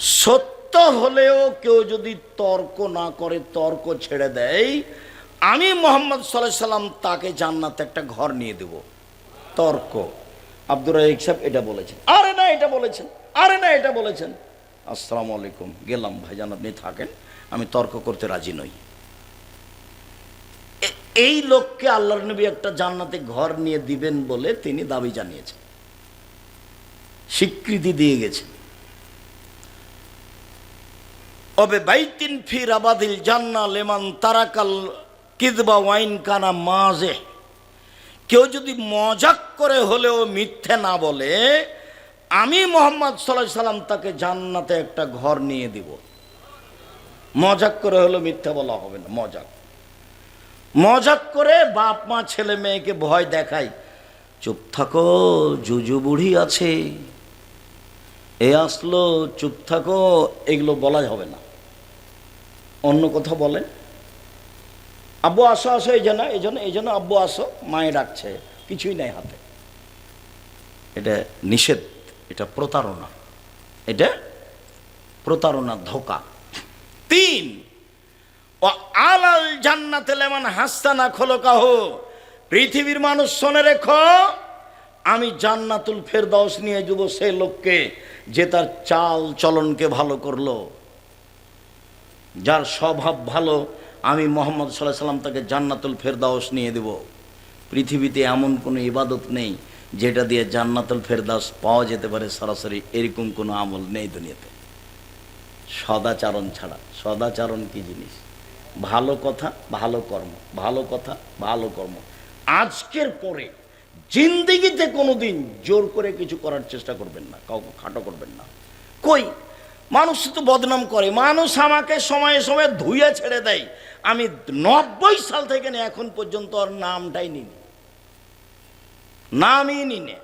সত্য হলেও কেউ যদি তর্ক না করে, তর্ক ছেড়ে দেয়, আমি মোহাম্মদ সাল্লাহ সাল্লাম তাকে জান্নাতে একটা ঘর নিয়ে দেব। তর্ক। আব্দুর রাহিক সাহেব এটা বলেছেন। আরে না, এটা বলেছেন। আরে না, এটা বলেছেন। আসসালামু আলাইকুম। গেলাম, ভাইজান আপনি থাকেন, আমি তর্ক করতে রাজি নই। এই লোককে আল্লাহর নবী একটা জান্নাতে ঘর নিয়ে দিবেন বলে তিনি দাবি জানিয়েছেন। স্বীকৃতি দিয়ে গেছেন। অবে বাইতিন ফির আবাদিল জান্না লেমান তারাকাল কিদবা ওয়াইন কানা মাজে কেউ যদি মজাক করে হলেও মিথ্যে না বলে, আমি মোহাম্মদ সাল্লাহ সাল্লাম তাকে জান্নাতে একটা ঘর নিয়ে দিব। মজাক করে হলেও মিথ্যা বলা হবে না, মজাক। মজাক করে বাপ মা, ছেলে মেয়েকে ভয় দেখায়, চুপ থাকো, জুজু বুড়ি আছে। এ আসলো, চুপ থাকো, এগুলো বলা হবে না। অন্য কথা বলেন। আব্বু আসো আসো, এই জন্য এই জন্য এই জন্য আব্বু আসো, মায়ে ডাকছে, কিছুই নাই হাতে। এটা নিষেধ, এটা প্রতারণা। এটা প্রতারণা ধোকা। তিন, ও আলাল জান্নাতে লেমান হাস্তানা খোলো কাহ পৃথিবীর মানুষ শোনে রেখো, আমি জান্নাতুল ফেরদাউস নিয়ে যাব সে লোককে, যে তার চাল চলনকে ভালো করল। যার স্বভাব ভালো, আমি মোহাম্মদ সাল্লাহ সাল্লাম তাকে জান্নাতুল ফেরদাউস নিয়ে দেব। পৃথিবীতে এমন কোনো ইবাদত নেই যেটা দিয়ে জান্নাতুল ফেরদাস পাওয়া যেতে পারে সরাসরি, এরকম কোনো আমল নেই দুনিয়াতে। সদাচারণ ছাড়া। সদাচারণ কি জিনিস? ভালো কথা, ভালো কর্ম। ভালো কথা, ভালো কর্ম। আজকের পরে জিন্দিগিতে কোনো দিন জোর করে কিছু করার চেষ্টা করবেন না, কাউকে খাটো করবেন না। কই? মানুষ তো বদনাম করে। মানুষ আমাকে সময়ে সময়ে ধুয়ে ছেড়ে দেয়। আমি নব্বই সাল থেকে এখন পর্যন্ত আর নামটাই নিনি নামই নিনে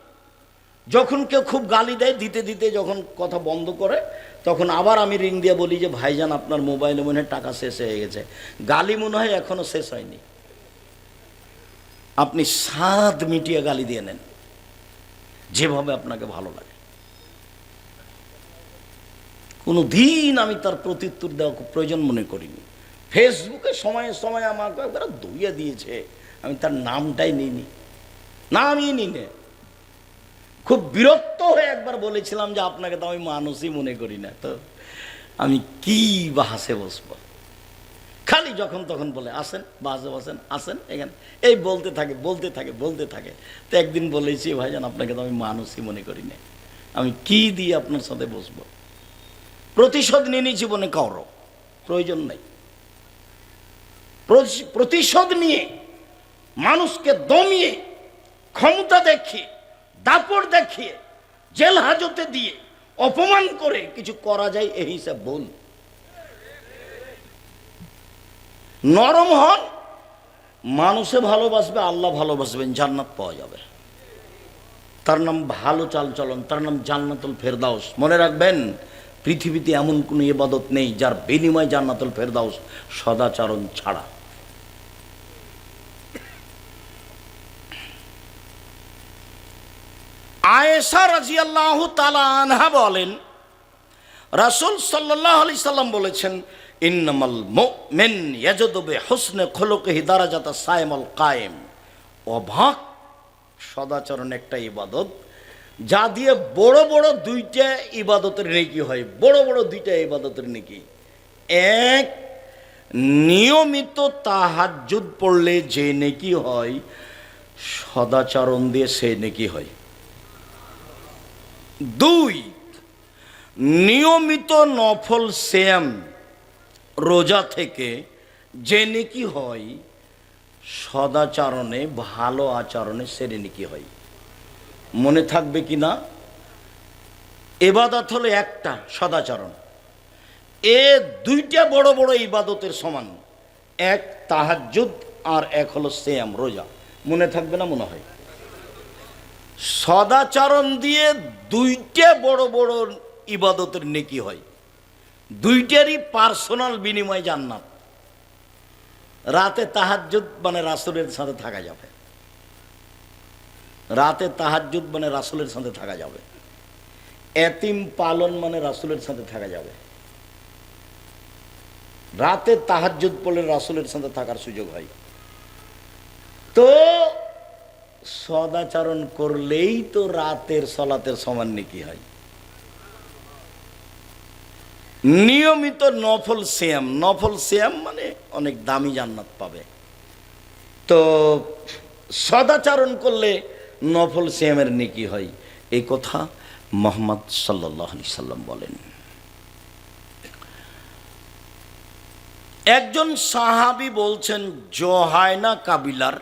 যখন কেউ খুব গালি দেয়, দিতে দিতে যখন কথা বন্ধ করে, তখন আবার আমি রিং দিয়ে বলি যে, ভাইজান, আপনার মোবাইলে মনে হয় টাকা শেষ হয়ে গেছে। গালি মনে হয় এখনও শেষ হয়নি। আপনি সাত মিটিয়ে গালি দিয়ে নেন। যেভাবে আপনাকে ভালো লাগে। কোনো দিন আমি তার প্রত্যুত্তর দেওয়া খুব প্রয়োজন মনে করিনি। ফেসবুকে সময়ে সময়ে আমাকে একবার ধুইয়ে দিয়েছে। আমি তার নামটাই নিইনি। নামই নিনে খুব বিরক্ত হয়ে একবার বলেছিলাম যে আপনাকে তো আমি মানুষই মনে করি না। তো আমি কি বা হাসে বসবো? খালি যখন তখন বলে, আসেন, বাসে বসেন, আসেন, এখানে। এই বলতে থাকে বলতে থাকে বলতে থাকে। তো একদিন বলেছি, ভাইজান, আপনাকে তো আমি মানুষই মনে করি না। আমি কি দিয়ে আপনার সাথে বসবো? প্রতিশোধ নিয়ে জীবনে কারও। প্রয়োজন নেই। প্রতি- প্রতিশোধ নিয়ে মানুষকে দমিয়ে, ক্ষমতা দেখিয়ে দাপড় দেখিয়ে, জেল হাজতে দিয়ে, অপমান করে কিছু করা যায়, এই হিসাব ভুল। নরম হন, মানুষে ভালোবাসবে, আল্লাহ ভালোবাসবেন, জান্নাত পাওয়া যাবে। তার নাম ভালো চালচলন, তার নাম জান্নাতুল ফেরদাউস। মনে রাখবেন পৃথিবীতে এমন কোনো ইবাদত নেই যার বিনিময় জান্নাতুল ফেরদাউস সদাচরণ ছাড়া। আয়েশা রাজিয়াল্লাহ তালা আনহা বলেন, রাসূল সাল্লাহ আলি সাল্লাম বলেছেন, ইন্নামাল মুমিন ইয়াজদবে হুসনে খলুকহি দারাজাতা সায়েমাল কায়েম। অভাগ সদাচরণ একটা ইবাদত। যা দিয়ে বড় বড় দুইটা ইবাদতের নেকি হয়, বড় বড় দুইটা ইবাদতের নেকি। এক, নিয়মিত তাহাজ্জুদ পড়লে যে নেকি হয়, সদাচরণ দিয়ে সে নেকি হয়। দুই, নিয়মিত নফল শ্যাম রোজা থেকে যে নেকি হয়, সদাচরণে, ভালো আচরণে সেরে নেকি হয়। মনে থাকবে কি না? এবাদত হলো একটা সদাচরণ। এ দুইটা বড় বড় ইবাদতের সমান। এক তাহাজ্জুদ আর এক হলো শ্যাম রোজা। মনে থাকবে না মনে হয়? সদাচরণ দিয়ে দুইটা বড় বড় ইবাদতের নেকি হয়। দুইটারই পার্সোনাল বিনিময় জান্নাত। রাতে তাহাজ্জুদ মানে রাসুলের সাথে থাকা যাবে। রাতে তাহাজ্জুদ মানে রাসুলের সাথে থাকা যাবে। এতিম পালন মানে রাসুলের সাথে থাকা যাবে। রাতে তাহাজ্জুদ পড়লে রাসুলের সাথে থাকার সুযোগ হয়। তো সদাচরণ করলেই তো রাতের সলাতের সমান নাকি হয়। নিয়মিত নফল শ্যাম নফল শ্যাম মানে অনেক দামি জান্নাত পাবে। তো সদাচরণ করলে নফল শ্যামের নেকি হয়। এই কথা মোহাম্মদ সাল্লাহ আলি সাল্লাম বলেন। একজন সাহাবি বলছেন জোহায়না কাবিলার,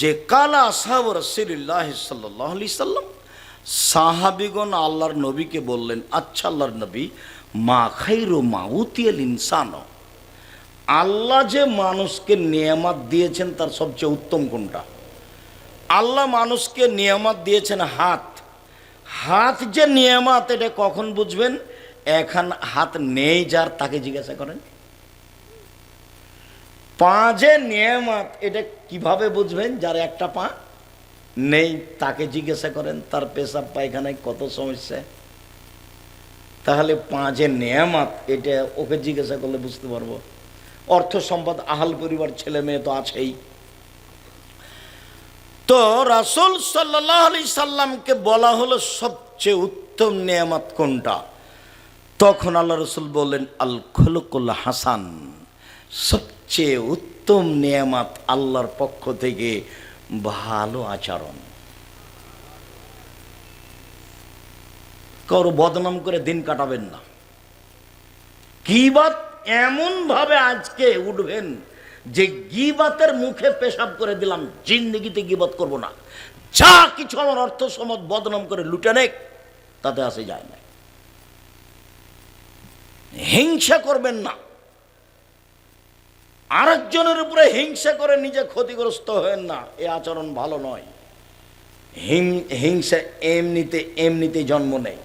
যে কালা সাহাব রসিল্লাহ সাল্লাহ আলি সাল্লাম, সাহাবিগণ আল্লাহর নবীকে বললেন আচ্ছা আল্লাহর নবী, মা খাইরো মাউতিয়াল ইনসান, আল্লাহ যে মানুষকে নিয়ামত দিয়েছেন, তার সবচেয়ে উত্তম কোনটা? আল্লাহ মানুষকে নিয়ামত দিয়েছেন হাত। হাত যে নিয়ামত, এটা কখন বুঝবেন? এখন হাত নেই যার, তাকে জিজ্ঞাসা করেন। পা যে নিয়ামত, এটা কীভাবে বুঝবেন? যার একটা পা নেই, তাকে জিজ্ঞাসা করেন, তার পেশাব পায়খানায় কত সমস্যা? তাহলে পাঁচে নেয়ামাত, এটা ওকে জিজ্ঞাসা করলে বুঝতে পারব। অর্থ সম্পদ, আহাল পরিবার, ছেলে মেয়ে তো আছেই। তো রাসুল সাল্লাহ আলি সাল্লামকে বলা হলো সবচেয়ে উত্তম নেয়ামাত কোনটা? তখন আল্লাহ রসুল বললেন আল খলকুল হাসান, সবচেয়ে উত্তম নেয়ামাত আল্লাহর পক্ষ থেকে ভালো আচরণ। কারও বদনাম করে দিন কাটাবেন না। গিবাত এমন ভাবে আজকে উঠবেন যে গিবাতের মুখে পেশাব করে দিলাম, জিন্দগিতে গিবাত করব না। যা কিছু আমার অর্থ সমত বদনাম করে লুটে নেক, তাতে আসে যায় না। হিংসা করবেন না। আরেকজনের উপরে হিংসা করে নিজে ক্ষতিগ্রস্ত হবেন না, এ আচরণ ভালো নয়। হিংসা এমনিতে এমনিতে জন্ম নেয়।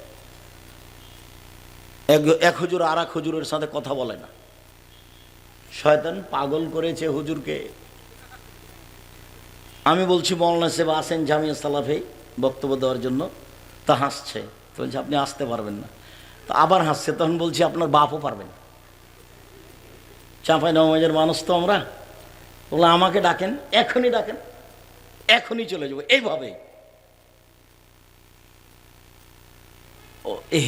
এক হুজুর আর এক হুজুরের সাথে কথা বলে না। শয়তান পাগল করেছে হুজুরকে। আমি বলছি, মৌলানা সাহেব আসেন জামিয়া সালাফে বক্তব্য দেওয়ার জন্য। তা হাসছে। তো বলছে, আপনি আসতে পারবেন না। তো আবার হাসছে। তখন বলছি, আপনার বাপও পারবেন চাঁপাই নবাজের মানুষ তো আমরা। বলে, আমাকে ডাকেন, এখনই ডাকেন, এখনই চলে যাব। এইভাবে।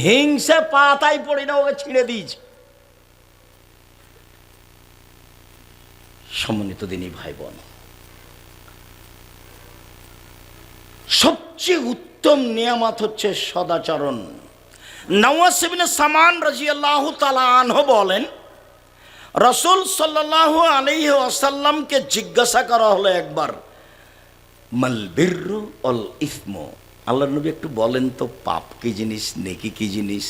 হিংসা পাতাই পড়ি না, ওকে ছিঁড়ে দিয়েছে। সম্মানিত দিনী ভাই বোন সবচেয়ে উত্তম নিয়ামত হচ্ছে সদাচরণ। নওয়াসিবিন সামান রাজিয়াল্লাহ তালা আনহ বলেন, রসুল সাল্লাহ আলহি আসাল্লামকে জিজ্ঞাসা করা হলো একবার মালবিরু অল ইসমো? আল্লাহ নবী একটু বলেন তো, পাপ কি জিনিস, নেকি কি জিনিস?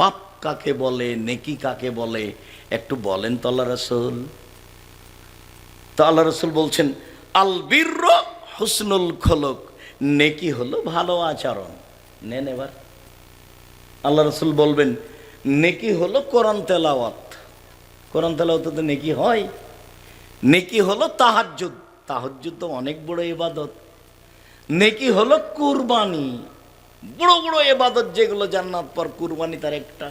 পাপ কাকে বলে, নেকি কাকে বলে? একটু বলেন তো আল্লাহ রসুল। তো আল্লাহ রসুল বলছেন, আল বীর হুসনুল খলক। নেকি হলো ভালো আচরণ। নেন এবার আল্লাহ রসুল বলবেন, নেকি হলো কোরআন তেলাওয়াত। কোরআন তেলাওয়াত তো নেকি হয়। নেকি হলো তাহাজ্জুদ। তাহাজ্জুদ তো অনেক বড় এবাদত নেকি হলো কুরবানি। বড় বড় এবাদত যেগুলো জান্নাত পর কুরবানি তার একটা।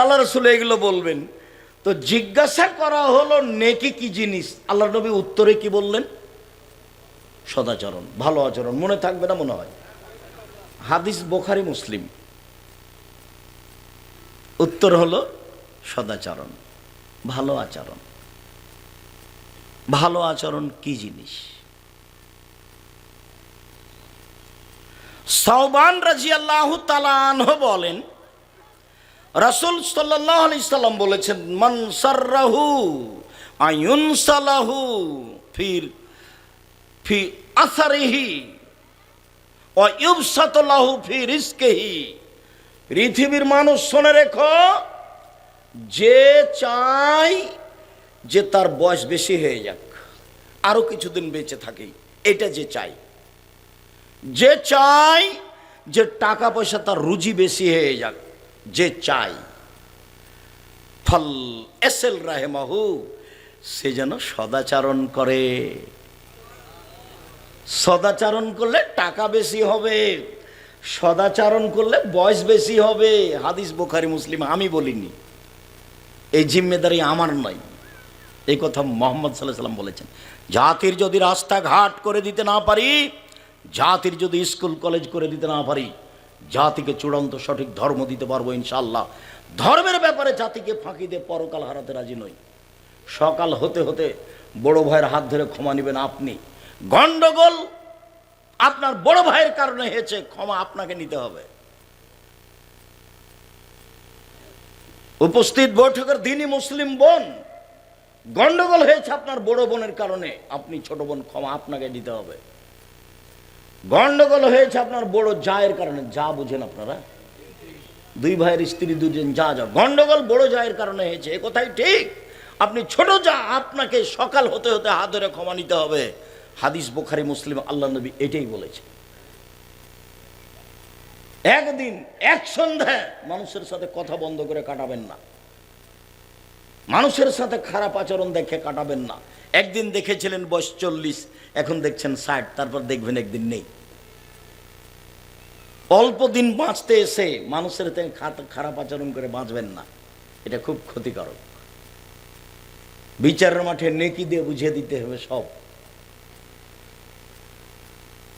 আল্লাহ রসুল এগুলো বলবেন। তো জিজ্ঞাসা করা হলো, নেকি কি জিনিস? আল্লাহ নবী উত্তরে কি বললেন? সদাচরণ, ভালো আচরণ, মনে থাকবে না মনে হয়। হাদিস বোখারি মুসলিম। উত্তর হলো, সদাচরণ, ভালো আচরণ। ভালো আচরণ কি জিনিস? সৌবান রাজি আল্লাহ তালানহ বলেন রাসুল সাল্লাম বলেছেন, মান সার্রাহু আয়ুন সালাহু ফির, ফি আসারিহি ও ইউবসাতলাহু ফি রিস্কেহি পৃথিবীর মানুষ শুনে রেখো, যে চাই যে তার বয়স বেশি হয়ে যাক, আরও কিছুদিন বেঁচে থাকি এটা যে চাই। যে চাই যে টাকা পয়সা তার রুজি বেশি হয়ে যাক যে চাই। ফল এসেল রাহেমাহু, সে যেন সদাচারণ করে। সদাচারণ করলে টাকা বেশি হবে, সদাচারণ করলে বয়স বেশি হবে। হাদিস বোখারি, মুসলিম, আমি বলিনি। এই জিম্মেদারি আমার নয়। এই কথা মোহাম্মদ সাল্লাহ সাল্লাম বলেছেন। জাতির যদি রাস্তাঘাট করে দিতে না পারি, জাতির যদি স্কুল, কলেজ করে দিতে না পারি জাতিকে চূড়ান্ত সঠিক ধর্ম দিতে পারব ইনশাল্লাহ ধর্মের ব্যাপারে জাতিকে ফাঁকি দিয়ে পরকাল হারাতে রাজি নই। সকাল হতে হতে বড় ভাইয়ের হাত ধরে ক্ষমা নেবেন আপনি। গন্ডগোল আপনার বড় ভাইয়ের কারণে হয়েছে, ক্ষমা আপনাকে নিতে হবে। উপস্থিত বৈঠকের দিনই মুসলিম বোন, গন্ডগোল হয়েছে আপনার বড় বোনের কারণে। আপনি ছোট বোন, ক্ষমা আপনাকে দিতে হবে। গন্ডগোল হয়েছে আপনার বড় জায়ের কারণে, যা বুঝেন আপনারা। দুই ভাইয়ের স্ত্রী, দুজন যা যা। গন্ডগোল বড় জায়ের কারণে হয়েছে, এ কথাই ঠিক। আপনি ছোট যা, আপনাকে সকাল হতে হতে হাত ধরে ক্ষমা নিতে হবে। হাদিস বোখারি, মুসলিম আল্লাহ নবী এটাই বলেছে। একদিন, এক সন্ধ্যায় মানুষের সাথে কথা বন্ধ করে কাটাবেন না। মানুষের সাথে খারাপ আচরণ দেখে কাটাবেন না। একদিন দেখেছিলেন বয়স চল্লিশ, এখন দেখছেন ষাট, তারপর দেখবেন একদিন নেই। অল্প দিন বাঁচতে এসে মানুষের খারাপ আচরণ করে বাঁচবেন না। এটা খুব ক্ষতিকারক। বিচারের মাঠে নেকি দিয়ে বুঝিয়ে দিতে হবে সব।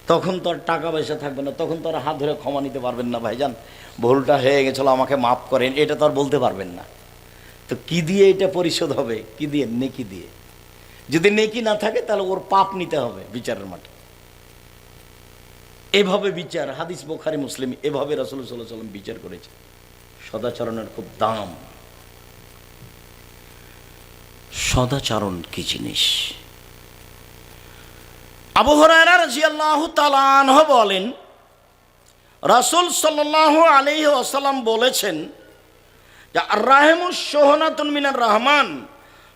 তখন তো আর টাকা পয়সা থাকবে না, তখন তো আর হাত ধরে ক্ষমা নিতে পারবেন না, ভাইজান। ভুলটা হয়ে গেছিল, আমাকে মাফ করেন, এটা তো আর বলতে পারবেন না। তো কি দিয়ে এটা পরিশোধ হবে? কি দিয়ে? নেকি দিয়ে। যদি নেকি না থাকে, তাহলে ওর পাপ নিতে হবে বিচারের মাঠে। এভাবে বিচার, হাদিস, বোখারি, মুসলিম, এভাবে রাসুল সাল্লাহ সাল্লাম বিচার করেছে। সদাচরণের খুব দাম। সদাচরণ কি জিনিস? আবু হরায়রা রাজিয়াল্লাহু তালানহ বলেন, রাসূল সাল্লাল্লাহু আলাইহি ওয়াসাল্লাম বলেছেন যে সোহনাতুন মিনার রহমান।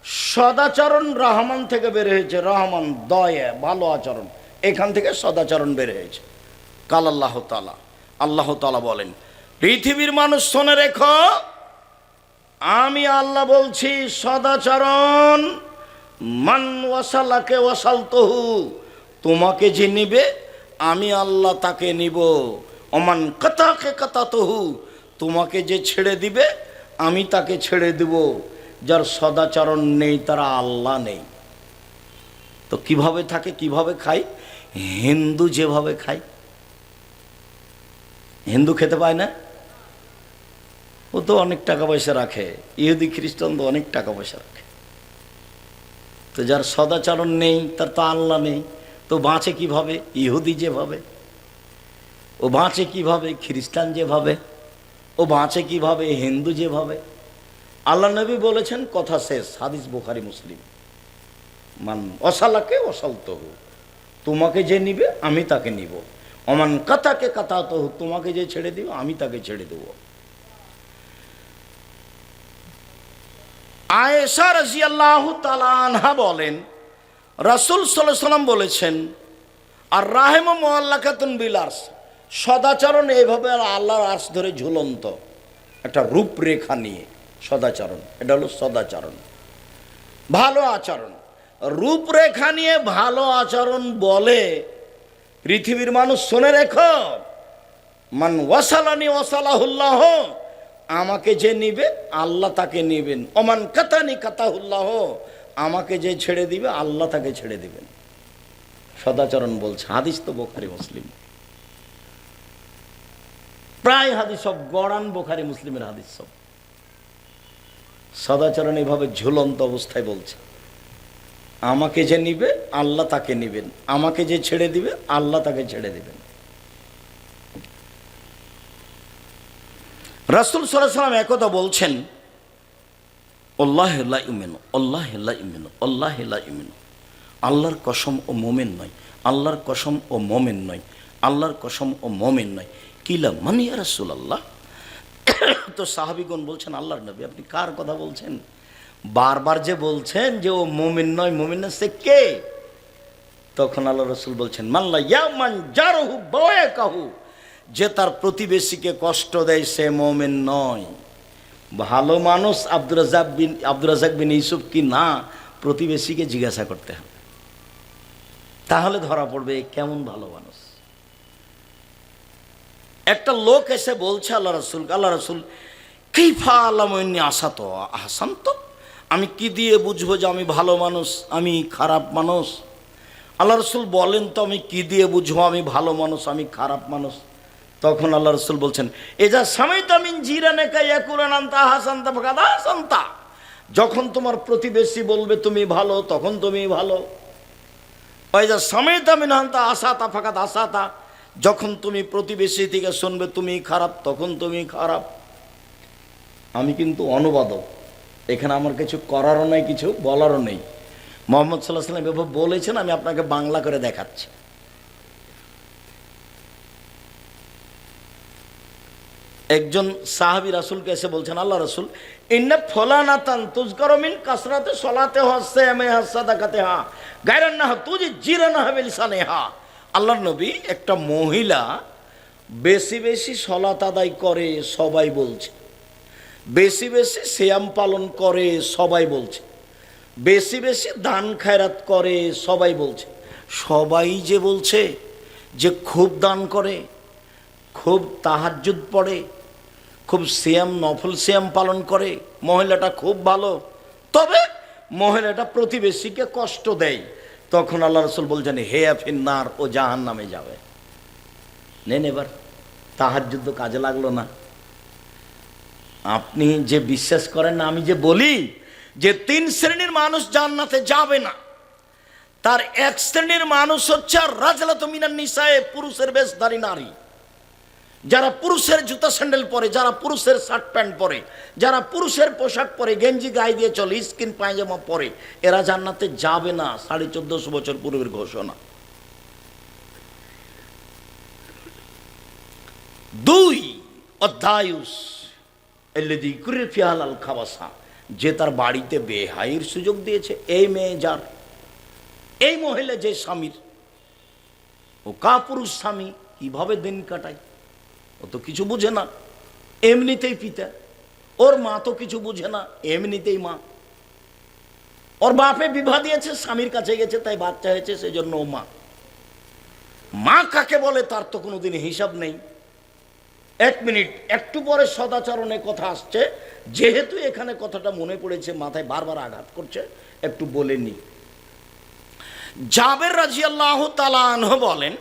সদাচরণ রহমান থেকে বের হয়েছে, রহমান দয়া, ভালো আচরণ। এখান থেকে সদাচরণ বের হয়েছে। কাল আল্লাহ তালা আল্লাহ তালা বলেন, পৃথিবীর মানুষ শোনে রেখো, আমি আল্লাহ বলছি, সদাচরণ, মান ওয়াসালাকে ওয়াসাল তহু তোমাকে যে নিবে, আমি আল্লাহ তাকে নিব। অমান কথাকে কথা তহু তোমাকে যে ছেড়ে দিবে, আমি তাকে ছেড়ে দেব। যার সদাচরণ নেই, তারা আল্লাহ নেই। তো কীভাবে থাকে, কীভাবে খাই হিন্দু যেভাবে খায় হিন্দু খেতে পায় না। ও তো অনেক টাকা পয়সা রাখে। ইহুদি, খ্রিস্টান তো অনেক টাকা পয়সা রাখে। তো যার সদাচরণ নেই, তার তো আল্লাহ নেই, তো বাঁচে কীভাবে? ইহুদি যেভাবে ও বাঁচে কীভাবে? খ্রিস্টান যেভাবে ও বাঁচে কীভাবে? হিন্দু যেভাবে আল্লাহ নবী বলেছেন, কথা শেষ। হাদিস বুখারি, মুসলিম। মান অসালাকে অসালত তোমাকে যে নিবে, আমি তাকে নিব। অমান কথাকে কথা তো তোমাকে যে ছেড়ে দিব আমি তাকে ছেড়ে দেব। আয়েশা রাজিয়াল্লাহু তালানহা বলেন, রাসুল সাল্লাম বলেছেন, আর রাহেম মোয়াল্লাকাতুন বিলাস সদাচরণ এইভাবে আল্লাহর আর্স ধরে ঝুলন্ত। একটা রূপরেখা নিয়ে সদাচরণ, এটা হলো সদাচরণ। ভালো আচরণ। রূপরেখা নিয়ে ভালো আচরণ বলে পৃথিবীর মানুষ শোনে রেখো। মান ওয়াসালানি ওয়াসালাহুল্লাহ, আমাকে যে নিবে, আল্লাহ তাকে নিবেন। ওমান কাতানি কাতাহুল্লাহ, আমাকে যে ছেড়ে দিবে, আল্লাহ তাকে ছেড়ে দিবেন। সদাচরণ বলছে, হাদিস তো বোখারি মুসলিম। প্রায় হাদিস সব, গড়ান বোখারি মুসলিমের হাদিস সব। সদাচরণ এভাবে ঝুলন্ত অবস্থায় বলছে। আমাকে যে নিবে, আল্লাহ তাকে নিবেন। আমাকে যে ছেড়ে দিবে, আল্লাহ তাকে ছেড়ে দিবেন। রাসুল সাল্লাম একথা বলছেন আল্লাহর কসম ও মোমেন নয়, আল্লাহর কসম ও মোমেন নয়, আল্লাহর কসম ও মোমেন নয়। কিলা মানিয়া রাসুল আল্লাহ তো সাহাবিগণ বলছেন, আল্লাহর নবী, আপনি কার কথা বলছেন? বারবার যে বলছেন যে ও মোমিন নয়, মোমিন না, সে কে? তখন আল্লাহ রসুল বলছেন মাল্লা ইয়া মান জারহু বয়ে কাহু যে তার প্রতিবেশীকে কষ্ট দেয়, সে মোমেন নয়। ভালো মানুষ আব্দুর রাজাক বিন, আব্দুর রাজাক বিন ইউসুফ কি না, প্রতিবেশীকে জিজ্ঞাসা করতে হবে। তাহলে ধরা পড়বে কেমন ভালো মানুষ। একটা লোক এসে বলছে আল্লাহ রসুল আল্লাহ রসুল, কিফা আলামনি আশা তো আহসান তো আমি কি দিয়ে বুঝব যে আমি ভালো মানুষ, আমি খারাপ মানুষ? আল্লাহ রসুল বলেন তো আমি কি দিয়ে বুঝব আমি ভালো মানুষ, আমি খারাপ মানুষ? তখন আল্লাহ রসুল বলছেন এ যা স্বামী তো আমি জিরানে কাইয়া হাসান্তা ফাঁকাদা হাসান্তা। যখন তোমার প্রতিবেশী বলবে তুমি ভালো, তখন তুমি ভালো। ওই যা স্বামী তো আমি নান্তা আশাতা ফাঁকাত আশাতা যখন তুমি প্রতিবেশী থেকে শুনবে তুমি খারাপ, তখন তুমি খারাপ। আমি কিন্তু অনুবাদক। এখানে আমার কিছু করারও নেই, কিছু বলারও নেই। মোহাম্মদ সাল্লাহ সাল্লাম এভাবে বলেছেন, আমি আপনাকে বাংলা করে দেখাচ্ছি। একজন সাহাবি রাসুলকে এসে বলছেন, আল্লাহ রসুল, ইন্না ফলানাতান তুজকরমিন কাসরাতে সলাতে হচ্ছে এমে হাসা দেখাতে হা, গায়রান না তুজি জিরা না হবে লিসানে হা। আল্লাহর নবী একটা মহিলা বেশি বেশি সলাত আদায় করে, সবাই বলছে। বেশি বেশি শ্যাম পালন করে, সবাই বলছে। বেশি বেশি দান খায়রাত করে, সবাই বলছে। সবাই যে বলছে যে খুব দান করে, খুব তাহাজ্জুদ পড়ে, খুব শ্যাম, নফল শ্যাম পালন করে, মহিলাটা খুব ভালো, তবে মহিলাটা প্রতিবেশীকে কষ্ট দেয়। তখন আল্লাহ রসুল বলছেন, হে ফিন্নার, ও জাহান নামে যাবে। নেন এবার। তাহাজ্জুদ তো কাজে লাগল না। আপনি যে বিশ্বাস করেন না, আমি যে বলি যে তিন শ্রেণির মানুষ জান্নাতে যাবে না। তার এক শ্রেণির মানুষ হচ্ছে রাজলাত মিনার নিশায় পুরুষের বেশধারী নারী। যারা পুরুষের জুতা স্যান্ডেল পরে, যারা পুরুষের শার্ট প্যান্ট পরে, যারা পুরুষের পোশাক পরে, গেঞ্জি গায়ে দিয়ে চলে, স্কিন পায়জামা পরে, এরা জান্নাতে যাবে না, সাড়ে চোদ্দশো বছর পূর্বের ঘোষণা। দুই অধ্যায়ুষ এল্লেদি কুরে ফিয়ালাল খাবাসা। যে তার বাড়িতে বেহাইয়ের সুযোগ দিয়েছে, এই মেয়ে যার, এই মহিলা যে স্বামীর, ও কা পুরুষ স্বামী, কীভাবে দিন কাটায়? ও তো কিছু বুঝে না, এমনিতেই পিতা। ওর মা তো কিছু বুঝে না, এমনিতেই মা। ওর বাপে বিবাহ দিয়েছে, স্বামীর কাছে গেছে, তাই বাচ্চা হয়েছে সেই জন্য ও মা। মা কাকে বলে তার তো কোনোদিন হিসাব নেই। এক মিনিট, একটু পরে সদাচরণের কথা আসছে। যেহেতু এখানে কথাটা মনে পড়েছে, মাথায় বারবার আঘাত করছে, একটু বলে নি জাবের রাজি আল্লাহ তালাহ বলেন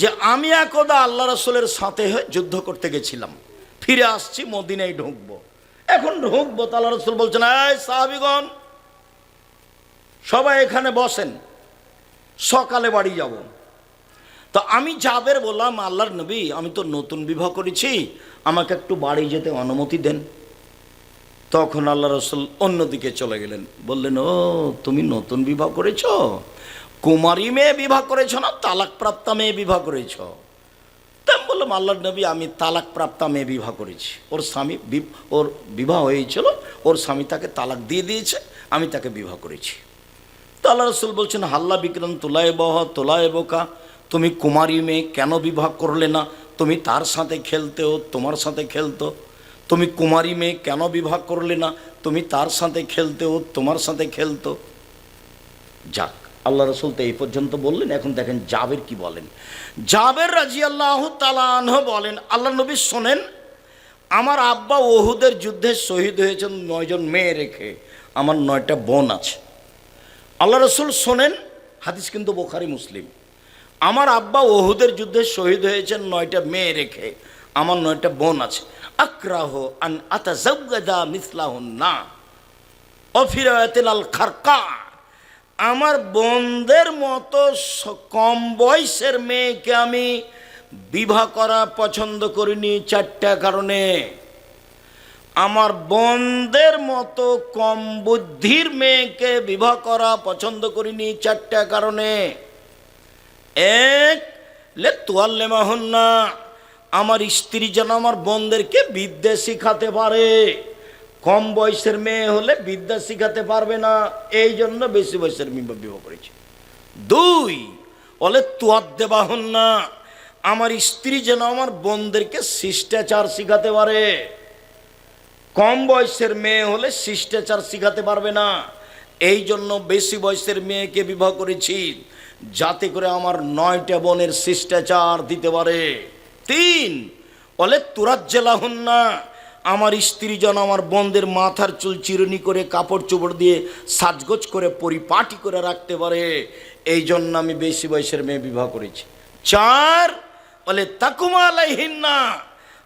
যে, আমি একদা আল্লাহ রসুলের সাথে হয়ে যুদ্ধ করতে গেছিলাম। ফিরে আসছি, মদিনায় ঢুকবো। এখন ঢুকবো তো আল্লাহ রসুল বলছেন, এই সাহাবিগণ, সবাই এখানে বসেন, সকালে বাড়ি যাব। তো আমি যাবের বললাম, আল্লাহর নবী, আমি তো নতুন বিবাহ করেছি, আমাকে একটু বাড়ি যেতে অনুমতি দেন। তখন আল্লাহ রসুল অন্যদিকে চলে গেলেন, বললেন, ও, তুমি নতুন বিবাহ করেছ? কুমারী মেয়ে বিবাহ করেছ না তালাক প্রাপ্তা মেয়ে বিবাহ করেছ? তা বললাম, আল্লাহর নবী, আমি তালাক প্রাপ্তা মেয়ে বিবাহ করেছি। ওর স্বামী ওর বিবাহ হয়েছিল, ওর স্বামী তাকে তালাক দিয়ে দিয়েছে, আমি তাকে বিবাহ করেছি। তো আল্লাহ রসুল বলছেন, হাল্লা বিক্রম তোলায় বহ তোলায় বোকা তুমি কুমারী মেয়ে কেন বিবাহ করলে না? তুমি তার সাথে খেলতেও তোমার সাথে খেলতো। তুমি কুমারী মেয়ে কেন বিবাহ করলে না? তুমি তার সাথে খেলতেও তোমার সাথে খেলতো। যাক, আল্লাহ রসুল তো এই পর্যন্ত বললেন, এখন দেখেন জাবের কি বলেন। জাবের রাজি আল্লাহ তালাহ বলেন, আল্লাহ নবী শোনেন, আমার আব্বা ওহুদের যুদ্ধে শহীদ হয়েছেন নয়জন মেয়ে রেখে, আমার নয়টা বোন আছে। আল্লাহ রসুল শোনেন, হাদিস কিন্তু বোখারি মুসলিম। আমার আব্বা ওহুদের যুদ্ধে শহীদ হয়েছেন নয়টা মেয়ে রেখে। আমার নয়টা বোন আছে। আক্রাহ আন আতা জব্গদা মিসলাহুন না। অফিরাতেল আল খারকা। আমার বোনদের মতো কম বয়সের মেয়েকে আমি বিবাহ করা পছন্দ করিনি চারটা কারণে। আমার বোনদের মতো কম বুদ্ধির মেয়েকে বিবাহ করা পছন্দ করিনি চারটা কারণে। এক, লে তোয়াল্লে মাহন্না আমার স্ত্রী যেন আমার বোনদেরকে বিদ্যা শিখাতে পারে। কম বয়সের মেয়ে হলে বিদ্যা শিখাতে পারবে না, এই জন্য বেশি বয়সের মেয়ে বিবাহ করেছে। দুই বলে তোয়ার দেবাহন না আমার স্ত্রী যেন আমার বোনদেরকে শিষ্টাচার শিখাতে পারে। কম বয়সের মেয়ে হলে শিষ্টাচার শিখাতে পারবে না, এই জন্য বেশি বয়সের মেয়েকে বিবাহ করেছি। যাতে করে আমার নয়টা বোনের শিষ্টাচার দিতে পারে। তিন বলে তুরাজ্জেলাহুন না আমার স্ত্রী যেন আমার বন্ধের মাথার চুল চিরুনি করে কাপড় চোপড় দিয়ে সাজগোজ করে পরিপাটি করে রাখতে পারে। এই জন্য আমি বেশি বয়সের মেয়ে বিবাহ করেছি। চার বলে তাকুমা আলাইহিন না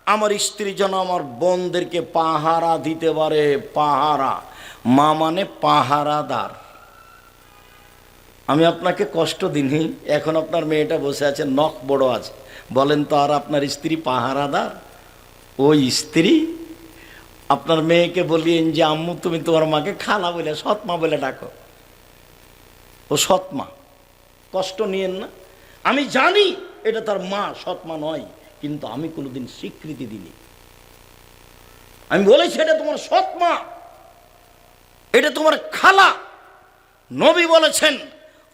আমার স্ত্রী যেন আমার বোনদেরকে পাহারা দিতে পারে। পাহারা, মা মানে পাহারাদার। আমি আপনাকে কষ্ট দিনই, এখন আপনার মেয়েটা বসে আছে, নখ বড় আছে। বলেন তো, আর আপনার স্ত্রী পাহারাদার? ওই স্ত্রী? আপনার মেয়েকে বলিয়েন যে, আম্মু, তুমি তোমার মাকে খালা বলে, সৎমা বলে ডাকো। ও সৎমা। কষ্ট নিয়েন না। আমি জানি এটা তার মা, সৎমা নয়, কিন্তু আমি কোনোদিন স্বীকৃতি দিইনি। আমি বলেছি, এটা তোমার সৎমা। এটা তোমার খালা। নবী বলেছেন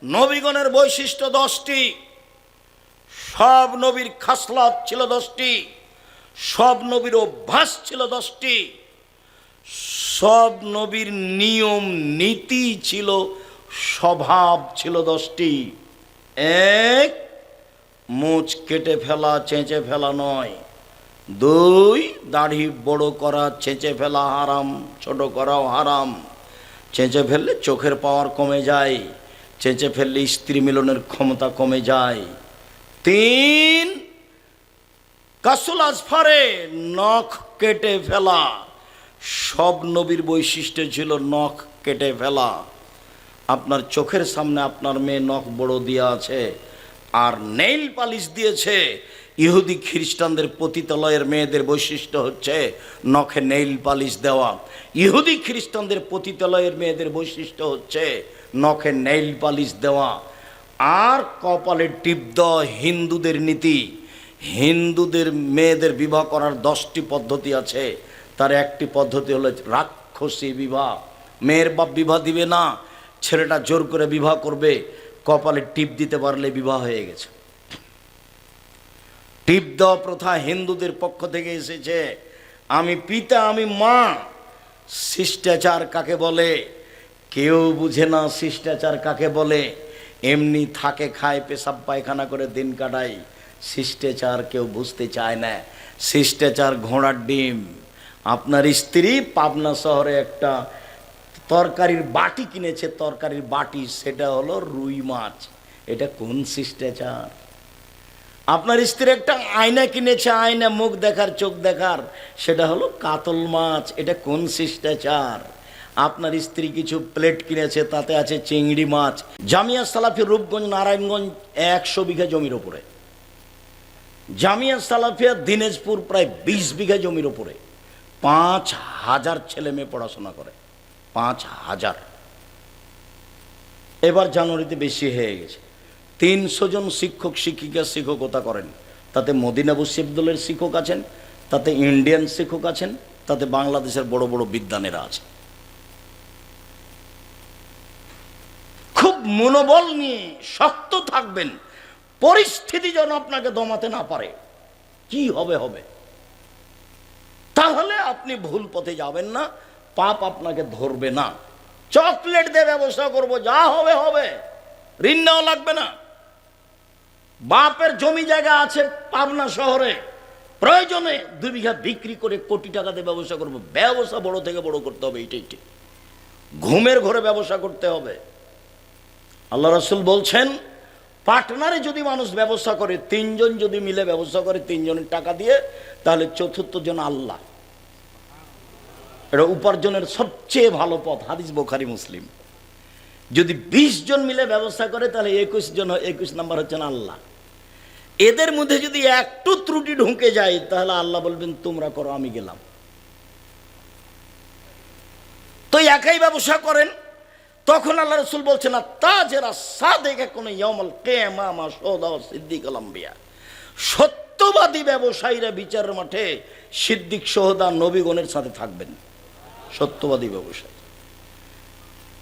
নবীগণের বৈশিষ্ট্য দশটি। সব নবীর খাসলাত ছিল দশটি। সব নবীর অভ্যাস ছিল দশটি। সব নবীর নিয়ম, নীতি ছিল, স্বভাব ছিল দশটি। এক, মুচ কেটে ফেলা, চেঁচে ফেলা নয়। দুই, দাড়ি বড় করা, চেঁচে ফেলা হারাম, ছোট করাও হারাম। চেঁচে ফেললে চোখের পাওয়ার কমে যায়। চেঁচে ফেললে স্ত্রী মিলনের ক্ষমতা কমে যায়। তিন, কাসুল আজফারে নখ কেটে ফেলা। সব নবীর বৈশিষ্ট্য ছিল নখ কেটে ফেলা। আপনার চোখের সামনে আপনার মেয়ে নখ বড় দিয়ে আছে আর নেইল পালিশ দিয়েছে। ইহুদি খ্রিস্টানদের পতিতালয়ের মেয়েদের বৈশিষ্ট্য হচ্ছে নখে নেইল পালিশ দেওয়া। ইহুদি খ্রিস্টানদের পতিতালয়ের মেয়েদের বৈশিষ্ট্য হচ্ছে নখে নেইল পালিশ দেওয়া। আর কপালে টিপ দেওয়া হিন্দুদের নীতি। হিন্দুদের মেয়েদের বিবাহ করার দশটি পদ্ধতি আছে। তার একটি পদ্ধতি হলো রাক্ষসী বিবাহ। মেয়ের বাপ বিবাহ দিবে না, ছেলেটা জোর করে বিবাহ করবে। কপালে টিপ দিতে পারলে বিবাহ হয়ে গেছে। টিপ দেওয়া প্রথা হিন্দুদের পক্ষ থেকে এসেছে। আমি পিতা, আমি মা। শিষ্টাচার কাকে বলে? কেউ বুঝে না শিষ্টাচার কাকে বলে। এমনি থাকে খায় পেশাব পায়খানা করে দিন কাটায়। শিষ্টাচার কেউ বুঝতে চায় না। শিষ্টাচার ঘোড়ার ডিম। আপনার স্ত্রী পাবনা শহরে একটা তরকারির বাটি কিনেছে, তরকারির বাটি, সেটা হলো রুই মাছ। এটা কোন শিষ্টাচার? আপনার স্ত্রী একটা আয়না কিনেছে, আয়না মুখ দেখার, চোখ দেখার, সেটা হলো কাতল মাছ। এটা কোন শিষ্টাচার? আপনার স্ত্রী কিছু প্লেট কিনেছে, তাতে আছে চিংড়ি মাছ। জামিয়া সালাফি রূপগঞ্জ, নারায়ণগঞ্জ, একশো বিঘা জমির ওপরে। জামিয়া সালাফিয়া, দিনাজপুর প্রায় বিশ বিঘা জমির ওপরে। পাঁচ হাজার ছেলে মেয়ে পড়াশোনা করে। পাঁচ হাজার। এবার জানুয়ারিতে বেশি হয়ে গেছে। তিনশো জন শিক্ষক, শিক্ষিকা, শিক্ষকতা করেন। তাতে মদিনা বসিবদলের শিক্ষক আছেন, তাতে ইন্ডিয়ান শিক্ষক আছেন, তাতে বাংলাদেশের বড় বড় বিদ্যানেরা আছে খুব মনোবল নিয়ে শক্ত থাকবেন, পরিস্থিতি যেন আপনাকে দমাতে না পারে। কি হবে হবে? তাহলে আপনি ভুল পথে যাবেন না, পাপ আপনাকে ধরবে না। চকলেট দিয়ে ব্যবসা করব, যা হবে হবে। ঋণ নেওয়া লাগবে না। বাপের জমি জায়গা আছে পাবনা শহরে, প্রয়োজনে দুই বিঘা বিক্রি করে কোটি টাকা দিয়ে ব্যবসা করব। ব্যবসা বড় থেকে বড় করতে হবে, এইটাই ঘুমের ঘরে ব্যবসা করতে হবে। আল্লাহ রসুল বলছেন, পার্টনারে যদি মানুষ ব্যবসা করে, তিনজন যদি মিলে ব্যবসা করে তিনজনের টাকা দিয়ে, তাহলে চতুর্থ জন আল্লাহ। এটা উপার্জনের সবচেয়ে ভালো পথ, হাদিস বোখারি, মুসলিম। যদি বিশ জন মিলে ব্যবসা করে, তাহলে একুশ জন, একুশ নাম্বার হচ্ছেন আল্লাহ। এদের মধ্যে যদি একটু ত্রুটি ঢুকে যায়, তাহলে আল্লাহ বলবেন, তোমরা করো, আমি গেলাম। তো একাই ব্যবসা করেন তখন আল্লাহ রসুল বলছে না তা যারা সাদেকে কোনো ইয়মল কেমা সৌদা সিদ্দিক আলম্বিয়া সত্যবাদী ব্যবসায়ীরা বিচারের মাঠে সিদ্দিক সহদা নবীগণের সাথে থাকবেন। সত্যবাদী ব্যবসায়ী।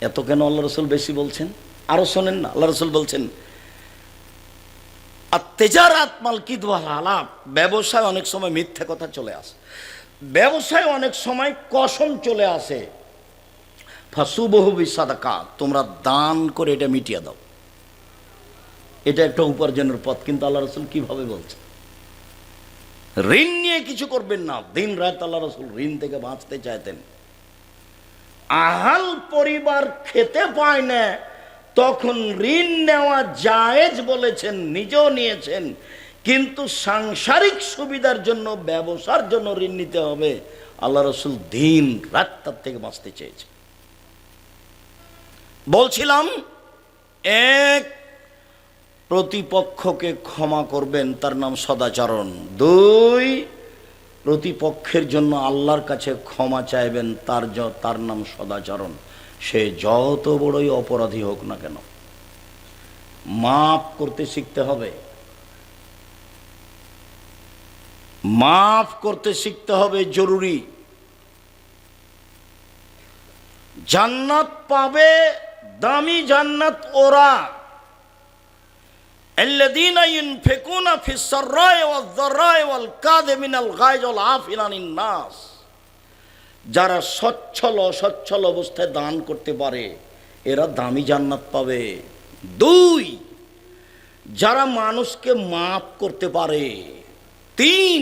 এত কেন আল্লাহ রসুল বেশি বলছেন? আরও শোনেন না, আল্লাহ রসুল বলছেন, আর তেজারাত মাল কিদওয়াল আলাপ ব্যবসায় অনেক সময় মিথ্যে কথা চলে আসে। ব্যবসায় অনেক সময় কসম চলে আসে। ফাসুবহু বিসাদাকা, তোমরা দান করে এটা মিটিয়ে দাও। এটা একটা উপার্জনের পথ, কিন্তু আল্লাহ রসুল কীভাবে বলছে? ঋণ নিয়ে কিছু করবেন না। দিন রাত আল্লাহ রসুল ঋণ থেকে বাঁচতে চাইতেন। আহাল পরিবার খেতে পায় না। তখন ঋণ নেওয়া জায়েজ বলেছেন, নিজেও নিয়েছেন। কিন্তু সাংসারিক সুবিধার জন্য, ব্যবসার জন্য ঋণ নিতে হবে। আল্লাহ রসুল দিন রাত তার থেকে বাঁচতে চেয়েছে বলছিলাম, এক প্রতিপক্ষকে ক্ষমা করবেন, তার নাম সদাচরণ। দুই, প্রতিপক্ষের জন্য আল্লাহর কাছে ক্ষমা চাইবেন, তার তার নাম সদাচরণ। সে যত বড়ই অপরাধী হোক না কেন, মাফ করতে শিখতে হবে। মাফ করতে শিখতে হবে জরুরি। জান্নাত পাবে দামি জান্নাত ওরা الذين ينفقون في السراء والضراء والكاظمين الغيظ والعافين عن الناس যারা সচ্ছল অসচ্ছল অবস্থায় দান করতে পারে এরা দামি জান্নাত পাবে দুই যারা মানুষকে মাফ করতে পারে তিন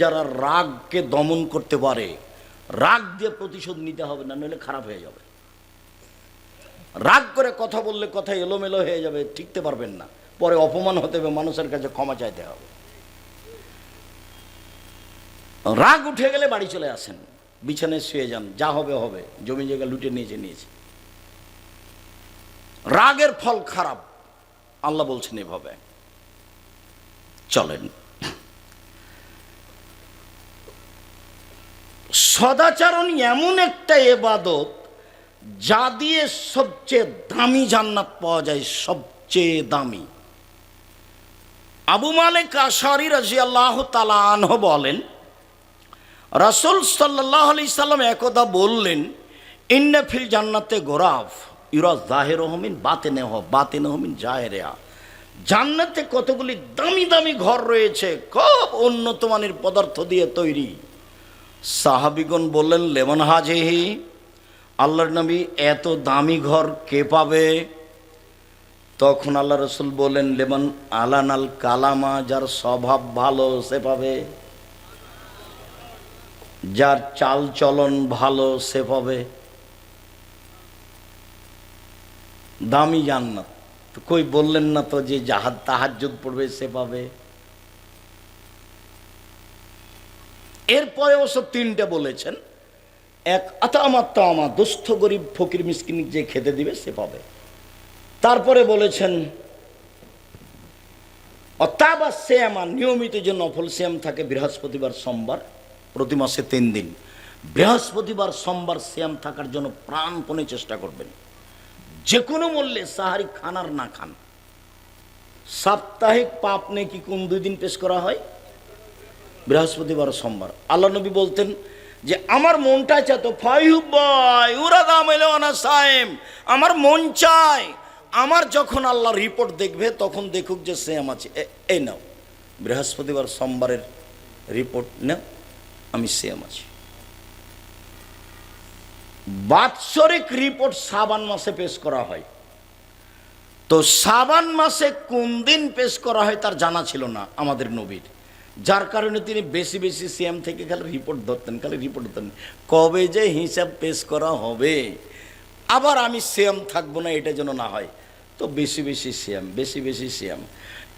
যারা রাগকে দমন করতে পারে রাগ দিয়ে প্রতিশোধ নিতে হবে না নইলে খারাপ হয়ে যাবে রাগ করে কথা বললে কথা এলোমেলো হয়ে যাবে ঠিকতে পারবেন না। পরে অপমান হতে হবে, মানুষের কাছে ক্ষমা চাইতে হবে। রাগ উঠে গেলে বাড়ি চলে আসেন। বিছানায় শুয়ে যান, যা হবে হবে। জমি জায়গা লুটে নিয়েছে নিয়েছে। রাগের ফল খারাপ। আল্লাহ বলছেন এভাবে। চলেন। সদাচরণ এমন একটা এবাদত যা দিয়ে সবচেয়ে দামি জান্নাত পাওয়া যায়, সবচেয়ে দামি। আবু মালিক আশারি রাজি আল্লাহ তালাহ বলেন, রাসুল সাল্লাহ আলি সাল্লাম একদা বললেন ইন্নাফিল জান্নাতে গোরাফ, ইউরা জাহের হমিন বাতে নেহ বাতে নহমিন জাহেরেয়া জান্নাতে কতগুলি দামি দামি ঘর রয়েছে, খুব উন্নত মানের পদার্থ দিয়ে তৈরি। সাহাবিগণ বললেন, লেমন হাজেহি? আল্লাহর নবী এত দামি ঘর কে পাবে? তখন আল্লাহ রসুল বললেন, লেমন আলানাল কালামা, যার স্বভাব ভালো, সে পাবে। যার চাল চলন ভালো, সে পাবে। দামি জান্নাত। তো কই বললেন না তো যে জাহাজ, তাহাজ্জুদ পড়বে, সে পাবে। এরপরে অবশ্য তিনটা বলেছেন। এক আতামা তামা দুস্থ গরিব ফকির মিসকিন যে খেতে দিবে সে পাবে। তারপরে বলেছেন, অত্যাবা শ্যামা নিয়মিত যে নফল শ্যাম থাকে বৃহস্পতিবার সোমবার, প্রতি মাসে তিন দিন। বৃহস্পতিবার সোমবার শ্যাম থাকার জন্য প্রাণপণে চেষ্টা করবেন। যে কোনো মূল্যে সাহারি খান আর না খান। সাপ্তাহিক পাপ নেই কি কোন দুই দিন পেশ করা হয়? বৃহস্পতিবার সোমবার। আল্লাহ নবী বলতেন যে আমার মনটা চায় তো ফাইহুবাই সাইম আমার মন চায়, আমার যখন আল্লাহ রিপোর্ট দেখবে, তখন দেখুক যে সেম আছে। এই নাও, বৃহস্পতিবার সোমবারের রিপোর্ট নাও, আমি সেম আছি। বাৎসরিক রিপোর্ট সাবান মাসে পেশ করা হয়। তো সাবান মাসে কোন দিন পেশ করা হয় তার জানা ছিল না আমাদের নবীর। যার কারণে তিনি বেশি বেশি সিএম থেকে খালি রিপোর্ট ধরতেন, খালি রিপোর্ট ধরতেন। কবে যে হিসাব পেশ করা হবে, আবার আমি সিএম থাকব না, এটা যেন না হয়। তো বেশি বেশি সিএম, বেশি বেশি সিএম।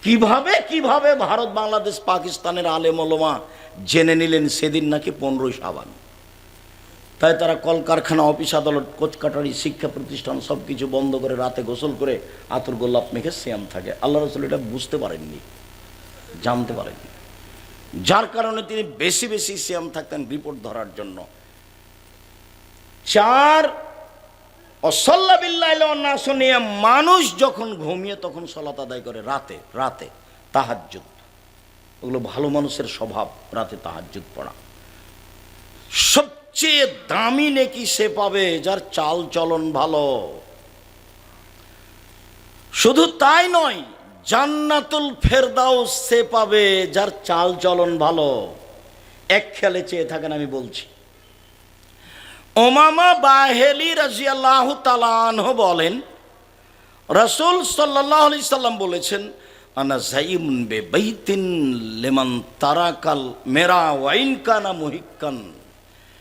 কীভাবে কীভাবে ভারত, বাংলাদেশ, পাকিস্তানের আলেম ওলমা জেনে নিলেন সেদিন নাকি পনেরোই সাবান তাই তারা কলকারখানা, অফিস আদালত, কোচকাটারি, শিক্ষা প্রতিষ্ঠান সব কিছু বন্ধ করে রাতে গোসল করে আতর গোলাপ মেখে শ্যাম থাকে। আল্লাহ রসুল এটা বুঝতে পারেননি, জানতে পারেননি। যার কারণে তিনি বেশি বেশি শ্যাম থাকতেন রিপোর্ট ধরার জন্য। চার, অসল্লা বিল্লাহ শুনিয়ে মানুষ যখন ঘুমিয়ে তখন সলাত আদায় করে রাতে রাতে তাহাজ্জুদ। ওগুলো ভালো মানুষের স্বভাব, রাতে তাহাজ্জুদ পড়া। সবচেয়ে দামি নেকি সে পাবে যার চাল চলন ভালো। শুধু তাই নয় জান্নাতুল ফেরদাও সে পাবে যার চাল চলন ভালো। এক খেলে চেয়ে থাকেন আমি বলছি। ওমামা বাহেলি রাজিয়াল্লাহ তালানহ বলেন, রসুল সাল্লাহ আলি সাল্লাম বলেছেন, আনা বে বাইতিন লেমান তারাকাল মেরা ওয়াইন কানা মুহিক্কান।